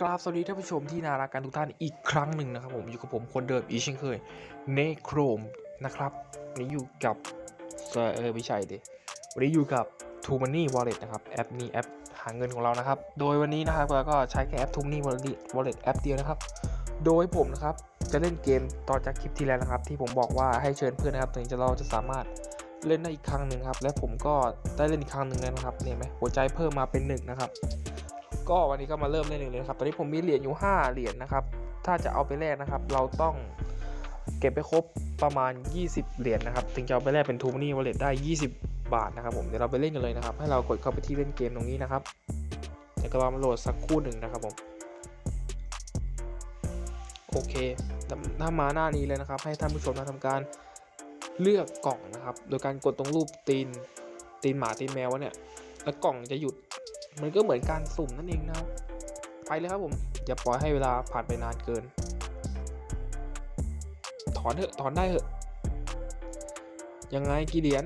กราบสวัสดีท่านผู้ชมที่น่ารักกันทุกท่านอีกครั้งหนึ่งนะครับผมอยู่กับผมคนเดิมอีกเช่นเคยเนโครมนะครับวันนี้อยู่กับเออไม่ใช่ดิวันนี้อยู่กับ t o Money Wallet นะครับแอปนี้แอปหาเงินของเรานะครับ โดยวันนี้นะครับเราก็ใช้แค่แอป t o Money Wallet Wallet แอปเดียวนะครับ โดยผมนะครับจะเล่นเกมต่อจากคลิปที่แล้วนะครับ ที่ผมบอกว่าให้เชิญเพื่อนนะครับถึงจะเราจะสามารถเล่นได้อีกครั้งหนึ่งครับและผมก็ได้เล่นอีกครั้งหนึ่งแล้วนะครับเนี่ยเห็นไหมหัวใจเพิ่มมาเป็นหนึ่งนะครับ ก็วันนี้ก็มาเริ่มเล่นเลยครับ ตอนนี้ผมมีเหรียญอยู่ 5 เหรียญนะครับ ถ้าจะเอาไปแลกนะครับ เราต้องเก็บไปครบประมาณ 20 เหรียญนะครับ ถึงจะเอาไปแลกเป็นทูนี่วอลเล็ตได้ 20 บาทนะครับผม เดี๋ยวเราไปเล่นกันเลยนะครับ ให้เรากดเข้าไปที่เล่นเกมตรงนี้นะครับ เดี๋ยวก็รอมาโหลดสักคู่หนึ่งนะครับผม โอเค ถ้ามาหน้านี้เลยนะครับ ให้ท่านผู้ชมนะทำการเลือกกล่องนะครับ โดยการกดตรงรูปตีนตีนหมาตีนแมวเนี่ย แล้วกล่องจะหยุด มันก็เหมือนการสุ่มนั่นเองนะครับ ไปเลยครับผม อย่าปล่อยให้เวลาผ่านไปนานเกิน ถอนเถอะถอนได้เถอะ ยังไงกี่เหรียญ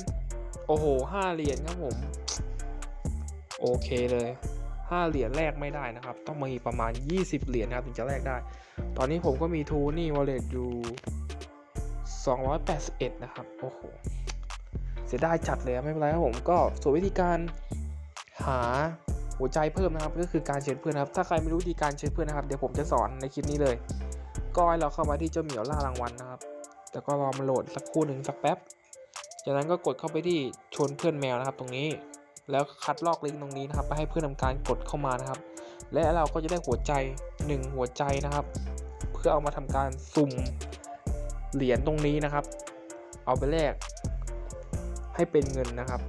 โอ้โหห้าเหรียญครับผม โอเคเลยห้าเหรียญแรกไม่ได้นะครับ ต้องมีประมาณ 20 เหรียญนะครับถึงจะแลกได้ ตอนนี้ผมก็มีทูนี่วอลเล็ตอยู่ 281 นะครับ โอ้โห เสียดายจัดเลยไม่เป็นไรครับผมก็ส่วนวิธีการหา หัวใจเพิ่มนะครับ ก็คือการเชิญเพื่อนนะครับ ถ้าใครไม่รู้วิธีการเชิญเพื่อนนะครับ เดี๋ยวผมจะสอนในคลิปนี้เลย ก็ให้เราเข้ามาที่เจ้าเหมียวล่ารางวัลนะครับ แล้วก็รอมาโหลดสักครู่หนึ่งสักแป๊บ จากนั้นก็กดเข้าไปที่ชวนเพื่อนแมวนะครับ ตรงนี้ แล้วคัดลอกลิงก์ตรงนี้นะครับไปให้เพื่อนทำการกดเข้ามานะครับ และเราก็จะได้หัวใจ 1 หัวใจนะครับ เพื่อเอามาทำการสุ่มเหรียญตรงนี้นะครับ เอาไปแลกให้เป็นเงินนะครับ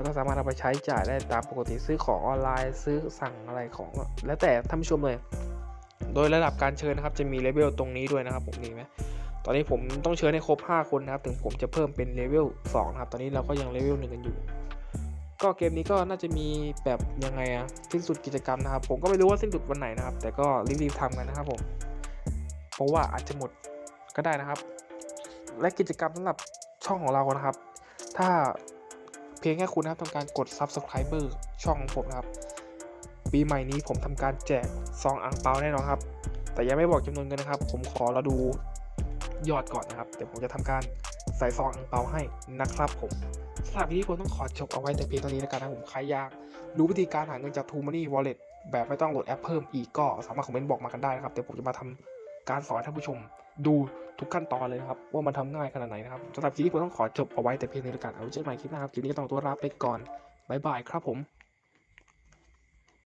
แล้วก็สามารถเอาไปใช้จ่ายได้ตามปกติซื้อของออนไลน์ซื้อสั่งอะไรของ แล้วแต่ท่านผู้ชมเลย โดยระดับการเชิญนะครับจะมีเลเวลตรงนี้ด้วยนะครับผมนี่ไหมตอนนี้ผมต้องเชิญให้ครบ 5 คนนะครับถึงผมจะเพิ่มเป็นเลเวล2นะครับตอนนี้เราก็ยังเลเวลหนึ่งกันอยู่ ก็เกมนี้ก็น่าจะมีแบบยังไงอะสิ้นสุดกิจกรรมนะครับ ผมก็ไม่รู้ว่าสิ้นสุดวันไหนนะครับ แต่ก็รีบๆทำกันนะครับผมเพราะว่าอาจจะหมดก็ได้นะครับ และกิจกรรมสำหรับช่องของเรานะครับ ถ้า เพียงแค่คุณนะครับทำการกด subscriber ช่องของผมนะครับ ปีใหม่นี้ผมทำการแจกซองอ่างเปาแน่นอนครับ แต่ยังไม่บอกจำนวนเงินนะครับ ผมขอเราดูยอดก่อนนะครับ เดี๋ยวผมจะทำการใส่ซองอ่างเปาให้นะครับผมสำหรับวันนี้ผมต้องขอจบเอาไว้แต่เพียงเท่านี้แล้วกันนะผมใครอยากรู้วิธีการหาเงินจาก t ู Money Wallet แบบไม่ต้องโหลดแอปเพิ่มอีกก็สามารถคอมเมนต์บอกมากันได้นะครับ เดี๋ยวผมจะมาทำการสอนท่านผู้ชมดู ทุกขั้นตอนเลยนะครับ ว่ามันทำง่ายขนาดไหนนะครับสำหรับคลิปนี้ผมต้องขอจบเอาไว้แต่เพียงเท่านี้แล้วกันเอาไว้เจอกันใหม่คลิปหน้าครับคลิปนี้ต้องตัวลาไปก่อนบายบายครับผม